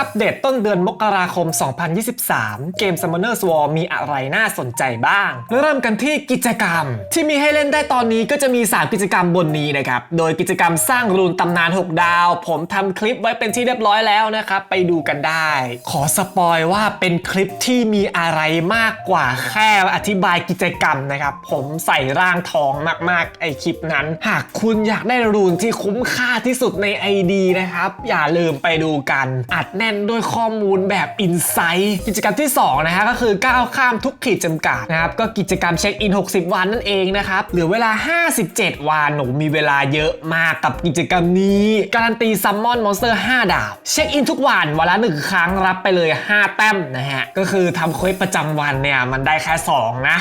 อัปเดตต้นเดือนมกราคม 2023 เกม Summoners War มีอะไรน่าสนใจบ้าง เริ่มกันที่กิจกรรม ที่มีให้เล่นได้ตอนนี้ก็จะมี 3 กิจกรรมบนนี้นะครับ โดยกิจกรรมสร้างรูนตำนาน 6 ดาว ผมทำคลิปไว้เป็นที่เรียบร้อยแล้วนะครับ ไปดูกันได้ ขอสปอยว่าเป็นคลิปที่มีอะไรมากกว่าแค่อธิบายกิจกรรมนะครับ ผมใส่ร่างทองมากๆ ไอคลิปนั้น หากคุณอยากได้รูนที่คุ้มค่าที่สุดใน ID นะครับอย่าลืมไปดูกันอัดแนนด้วยข้อมูลแบบอินไซต์กิจกรรมที่ 2 นะฮะก็คือก้าวข้ามทุกขีดจำกัดนะครับก็กิจกรรมเช็คอิน 60 วันนั่นเองนะครับเหลือเวลา 57 วันหนูมีเวลาเยอะมากกับกิจกรรมนี้การันตีซัมมอนมอนสเตอร์5ดาว เช็คอินทุกวันวันละ1ครั้งรับไปเลย 5 แต้มนะฮะก็คือทำเควสประจำวันเนี่ยมันได้แค่ 2 นะ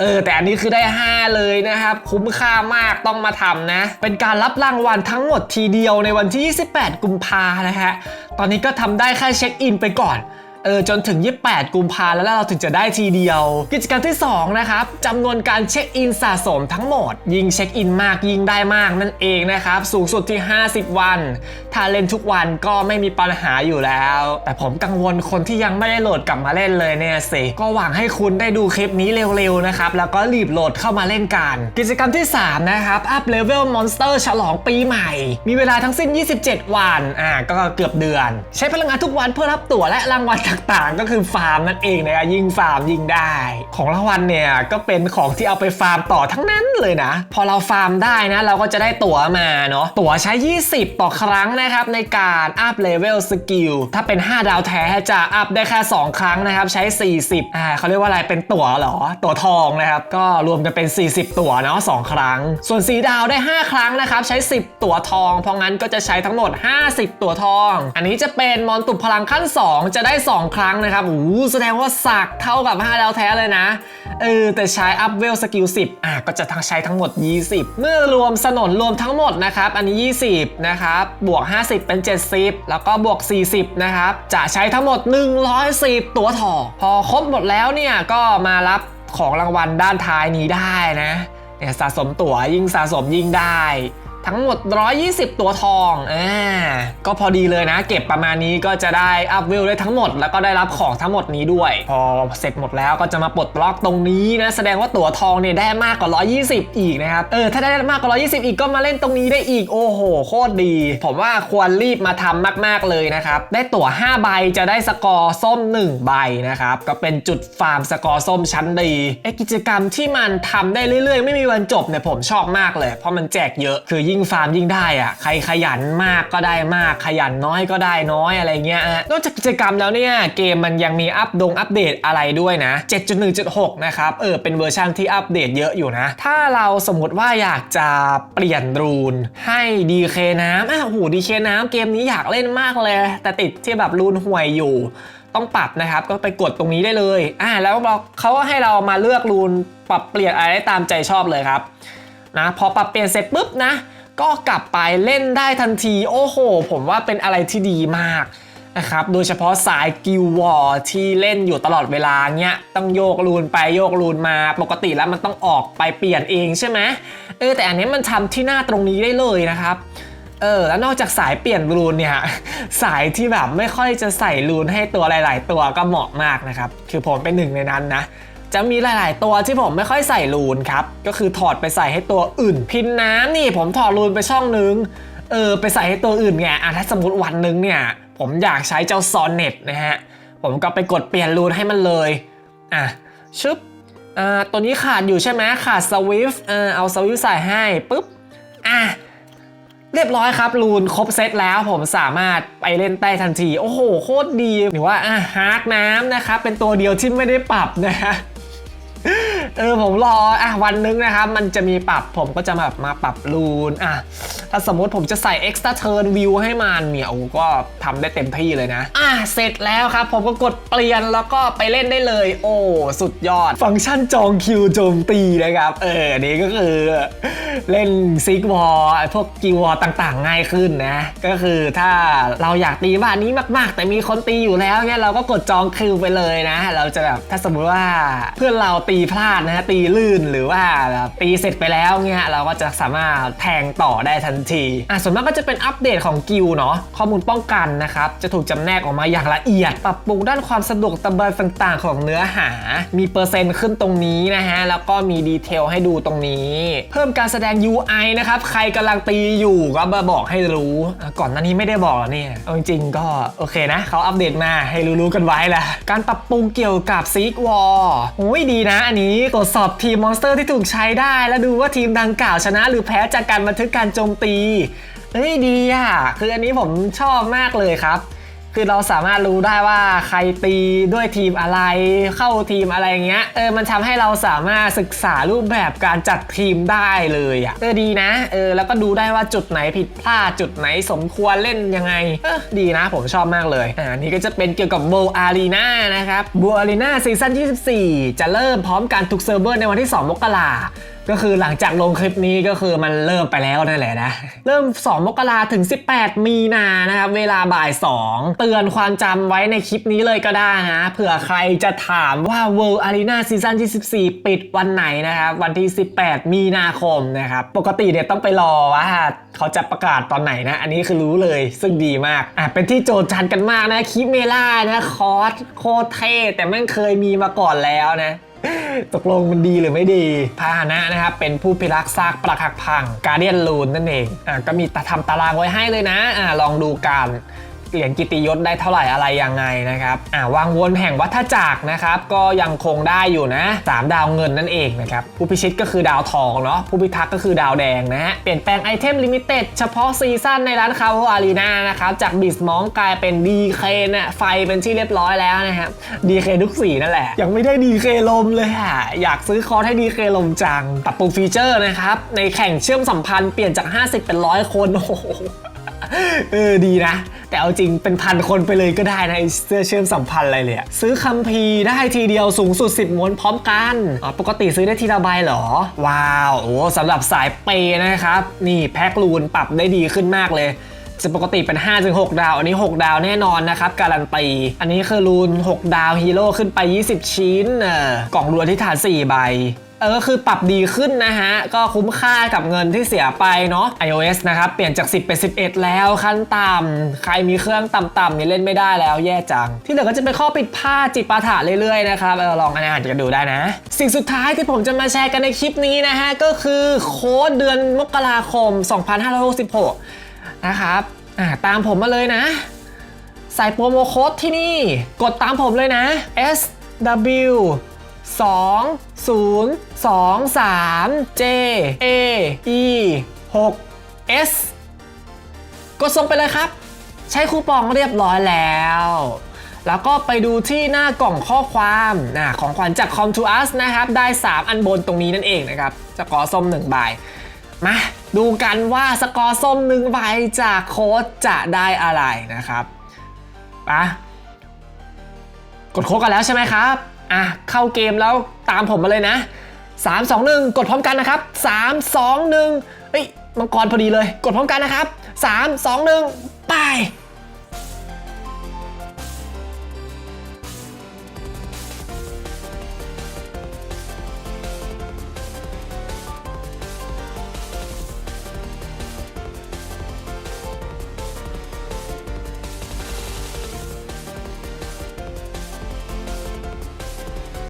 เออแต่อันนี้คือได้ 5 เลยนะครับ คุ้มค่ามากต้องมาทำนะ เป็นการรับรางวัลทั้งหมดทีเดียวในวันที่ 28 กุมภานะฮะตอนนี้ก็ทำได้แค่เช็คอินไปก่อน เออจนถึง 28 กุมภาแล้วเราถึงจะได้ทีเดียว กิจกรรมที่ 2 นะครับจำนวนการเช็คอินสะสมทั้งหมด ยิ่งเช็คอินมากยิ่งได้มากนั่นเองนะครับ สูงสุดที่ 50 วัน ถ้าเล่นทุกวันก็ไม่มีปัญหาอยู่แล้ว แต่ผมกังวลคนที่ยังไม่ได้โหลดกลับมาเล่นเลยเนี่ยสิก็หวังให้คุณได้ดูคลิปนี้เร็วๆนะครับแล้วก็รีบโหลดเข้ามาเล่นกัน กิจกรรมที่ 3 นะครับอัพเลเวลมอนสเตอร์ฉลองปีใหม่ มีเวลาทั้งสิ้น 27 วันอ่าก็เกือบเดือน ใช้พลังงานทุกวันเพื่อรับตั๋วและรางวัลต่างๆ ก็คือฟาร์มนั่นเองนะยิ่งฟาร์มยิ่งได้ ของรางวัลเนี่ยก็เป็นของที่เอาไปฟาร์มต่อทั้งนั้นเลยนะ พอเราฟาร์มได้นะ เราก็จะได้ตั๋วมาเนาะตั๋วใช้ 20 ต่อครั้งนะครับในการอัพเลเวลสกิลถ้าเป็น 5 ดาวแท้จะอัพได้แค่ 2 ครั้งนะครับใช้ 40อ่าเขาเรียกว่าอะไรเป็นตั๋วเหรอ ตั๋วทองนะครับก็รวมกันเป็น 40 ตั๋วเนาะ2ครั้ง ส่วน 4 ดาวได้ 5 ครั้งนะครับใช้ 10 ตั๋วทองเพราะงั้นก็จะใช้ทั้งหมด 50 ตั๋วทอง อันนี้จะเป็นมอนตุพลังขั้น 2 จะได้ 2ครั้งนะครับโอ้แสดงว่าสักเท่ากับ 5 ดาวแท้เลยนะ เออ แต่ใช้อัพเวลสกิล 10 อะ ก็จะทั้งใช้ทั้งหมด 20 เมื่อรวมสนนรวมทั้งหมดนะครับ อันนี้ 20 นะครับ บวก 50 เป็น 70 แล้วก็บวก 40 นะครับ จะใช้ทั้งหมด 110 ตัวถอพอครบหมดแล้วเนี่ย ก็มารับของรางวัลด้านท้ายนี้ได้นะเนี่ยสะสมตั๋วยิ่งสะสมยิ่งได้ ทั้งหมด 120 ตัวทองอ่าก็พอดีเลยนะ เก็บประมาณนี้ก็จะได้อัพเวลได้ทั้งหมด แล้วก็ได้รับของทั้งหมดนี้ด้วย พอเสร็จหมดแล้วก็จะมาปลดล็อกตรงนี้นะ แสดงว่าตัวทองเนี่ยได้มากกว่า 120 อีกนะครับ เออ ถ้าได้มากกว่า 120 อีกก็มาเล่นตรงนี้ได้อีก โอ้โห โคตรดี ผมว่าควรรีบมาทำมาก ๆ เลยนะครับ ได้ตั๋ว 5 ใบจะได้สกอร์ส้ม 1 ใบนะครับ ก็เป็นจุดฟาร์มสกอร์ส้มชั้นดี ไอกิจกรรมที่มันทำได้เรื่อย ๆ ไม่มีวันจบเนี่ยผมชอบมากเลย เพราะมันแจกเยอะ คือยิ่งฟาร์มยิ่งได้อะใครขยันมากก็ได้มาก ขยันน้อยก็ได้น้อยอะไรเงี้ยนอกจากกิจกรรมแล้วเนี่ยเกมมันยังมีอัปดงอัปเดตอะไรด้วยนะ 7.1.6 นะครับเออเป็นเวอร์ชันที่อัปเดตเยอะอยู่นะ ถ้าเราสมมติว่าอยากจะเปลี่ยนรูนให้ดีเคน้ำอ้าวโหดีเคน้ำเกมนี้อยากเล่นมากเลย แต่ติดที่แบบรูนห่วยอยู่ต้องปรับนะครับก็ไปกดตรงนี้ได้เลยอ่าแล้วเขาก็ให้เรามาเลือกรูนปรับเปลี่ยนอะไรได้ตามใจชอบเลยครับนะพอปรับเปลี่ยนเสร็จปุ๊บนะ ก็กลับไปเล่นได้ทันที โอ้โห ผมว่าเป็นอะไรที่ดีมากนะครับ โดยเฉพาะสายกิลวอร์ที่เล่นอยู่ตลอดเวลาเนี้ยต้องโยกรูนไปโยกรูนมาปกติแล้วมันต้องออกไปเปลี่ยนเองใช่ไหมเออแต่อันนี้มันทำที่หน้าตรงนี้ได้เลยนะครับเออแล้วนอกจากสายเปลี่ยนรูนเนี่ยสายที่แบบไม่ค่อยจะใส่รูนให้ตัวหลาย ๆ ตัวก็เหมาะมากนะครับ คือผมเป็นหนึ่งในนั้นนะ จะมีหลาย ๆ ตัวที่ผมไม่ค่อยใส่รูนครับ ก็คือถอดไปใส่ให้ตัวอื่น พินน้ำนี่ผมถอดรูนไปช่องนึง เออไปใส่ให้ตัวอื่นไงอะถ้าสมมติวันนึงเนี่ย ผมอยากใช้เจ้าซอนเน็ตนะฮะ ผมก็ไปกดเปลี่ยนรูนให้มันเลย อะชึบอ่าตัวนี้ขาดอยู่ใช่ไหมขาดสวิฟเออเอาสวิฟใส่ให้ปุ๊บ อะเรียบร้อยครับรูนครบเซตแล้วผมสามารถไปเล่นได้ทันที โอ้โห โคตรดีหรือว่าอะฮาร์ดน้ำนะครับ เป็นตัวเดียวที่ไม่ได้ปรับนะฮะ เออผมรออะวันนึงนะครับ มันจะมีปรับผมก็จะแบบมาปรับรูนอะถ้าสมมติผมจะใส่ extra turn view ให้มันเนี่ยโอ้ก็ทำได้เต็มที่เลยนะ อะเสร็จแล้วครับ ผมก็กดเปลี่ยนแล้วก็ไปเล่นได้เลย โอ้สุดยอด ฟังก์ชันจองคิวโจมตีนะครับ เออนี้ก็คือเล่นซิกวอลพวกกิวอลต่างๆ ง่ายขึ้นนะ ก็คือถ้าเราอยากตีบ้านนี้มาก ๆ แต่มีคนตีอยู่แล้วเนี่ยเราก็กดจองคิวไปเลยนะ เราจะแบบถ้าสมมติว่าเพื่อนเราตีพลาดนะฮะตีลื่นหรือว่าตีเสร็จไปแล้วเนี่ยเราก็จะสามารถแทงต่อได้ทันทีอะส่วนมากก็จะเป็นอัปเดตของกิลเนาะข้อมูลป้องกันนะครับจะถูกจำแนกออกมาอย่างละเอียด ปรับปรุงด้านความสะดวกสบายต่างๆ ของเนื้อหา มีเปอร์เซ็นต์ขึ้นตรงนี้นะฮะแล้วก็มีดีเทลให้ดูตรงนี้ เพิ่มการแสดง UI นะครับใครกำลังตีอยู่ก็มาบอกให้รู้ ก่อนหน้านี้ไม่ได้บอกเหรอเนี่ยเอาจริงๆก็โอเคนะเขาอัปเดตมาให้รู้ๆกันไว้แหละการปรับปรุงเกี่ยวกับซีกวอลโอ้ยดีนะอันนี้ตรวจสอบทีมมอนสเตอร์ที่ถูกใช้ได้ แล้วดูว่าทีมดังกล่าวชนะ หรือแพ้จากการบันทึกการโจมตีเฮ้ยดีอะคืออันนี้ผมชอบมากเลยครับ คือเราสามารถรู้ได้ว่าใครตีด้วยทีมอะไรเข้าทีมอะไรเงี้ยเออมันทำให้เราสามารถศึกษารูปแบบการจัดทีมได้เลยอะ่ะเออดีนะเออแล้วก็ดูได้ว่าจุดไหนผิดพลาดจุดไหนสมควรเล่นยังไงเออดีนะผมชอบมากเลยอ่านนี้ก็จะเป็นเกี่ยวกับ World Arena นะครับ World Arena ซีซั่น24 จะเริ่มพร้อมการทุกเซิร์ฟเวอร์ในวันที่ 2 มกรา ก็คือหลังจากลงคลิปนี้ก็คือมันเริ่มไปแล้วนั่นแหละนะ เริ่ม 2 มกราถึง 18 มีนานะครับ เวลาบ่าย 2 เตือนความจำไว้ในคลิปนี้เลยก็ได้นะ เผื่อใครจะถามว่า World Arena ซีซั่น24 ปิดวันไหนนะครับ วันที่ 18 มีนาคมนะครับ ปกติเนี่ยต้องไปรอว่าเขาจะประกาศตอนไหนนะ อันนี้คือรู้เลยซึ่งดีมาก อะ เป็นที่โจทย์จันกันมากนะ คิเมล่านะ คอสโคเทแต่แม่เคยมีมาก่อนแล้วนะ ตกลงมันดีหรือไม่ดี พาหนะนะครับ เป็นผู้พิรักษ์ซากปรักหักพังการเดียนลูนนั่นเองอะก็มีทำตารางไว้ให้เลยนะอะลองดูกัน เหรียญกิติยศได้เท่าไหร่อะไรยังไงนะครับอ่าวางวนแห่งวัฏจักรนะครับก็ยังคงได้อยู่นะ 3 ดาวเงินนั่นเองนะครับผู้พิชิตก็คือดาวทองเนาะผู้พิทักษ์ก็คือดาวแดงนะฮะเปลี่ยนแปลงไอเทมลิมิเต็ดเฉพาะซีซั่นในร้านคาร์โวอารีนานะครับจากบิสมองกลายเป็น DK นะไฟเป็นที่เรียบร้อยแล้วนะครับ DK ทุกสีนั่นแหละ ยังไม่ได้ DK ลมเลยอะอยากซื้อคอร์สให้ DK ลมจังปรับปรุงฟีเจอร์นะครับในแข่งเชื่อมสัมพันธ์เปลี่ยนจาก 50 เป็นร้อยคนโอ้โหเออดีนะ แต่เอาจริงเป็นพันคนไปเลยก็ได้นะไอเสื้อเชื่อมสัมพันธ์อะไรเลยซื้อคัมภีร์ได้ทีเดียวสูงสุด 10ม้วนพร้อมกันอ๋อปกติซื้อได้ทีละใบเหรอ ว้าวโอ้สำหรับสายเปย์นะครับ นี่แพ็คลูนปรับได้ดีขึ้นมากเลยจะปกติเป็น 5-6 ดาว อันนี้ 6 ดาวแน่นอนนะครับ การันตี อันนี้คือรูน 6 ดาวฮีโร่ขึ้นไป 20 ชิ้นเออกล่องรวนที่ฐาน 4 ใบ เออก็คือปรับดีขึ้นนะฮะ ก็คุ้มค่ากับเงินที่เสียไปเนาะ iOS นะครับ เปลี่ยนจาก 10 เป็น 11 แล้วขั้นต่ำใครมีเครื่องต่ำๆเนี่เล่นไม่ได้แล้วแย่จัง ที่เหลือก็จะเป็นข้อผิดพลาดจิปาถะเรื่อยๆนะครับเออลองอ่านกันดูได้นะ สิ่งสุดท้ายที่ผมจะมาแชร์กันในคลิปนี้นะฮะ ก็คือโค้ดเดือนมกราคม 2566 นะครับอ่าตามผมมาเลยนะ ใส่โปรโมโค้ดที่นี่กดตามผมเลยนะ S W 2 0 2 3 J A E 6 S กดส่งไปเลยครับ ใช้คูปองเรียบร้อยแล้ว แล้วก็ไปดูที่หน้ากล่องข้อความนะของขวัญจาก Com to Us นะครับ ได้ 3 อันบนตรงนี้นั่นเองนะครับสกอร์ส้ม1ใบมาดูกันว่าสกอร์ส้ม1ใบจากโค้ดจะได้อะไรนะครับปะกดโค้ดกันแล้วใช่ไหมครับ อะเข้าเกมแล้วตามผมมาเลยนะ 3 2 1 กดพร้อมกันนะครับ 3 2 1เฮ้ยมังกรพอดีเลย กดพร้อมกันนะครับ 3 2 1 ไป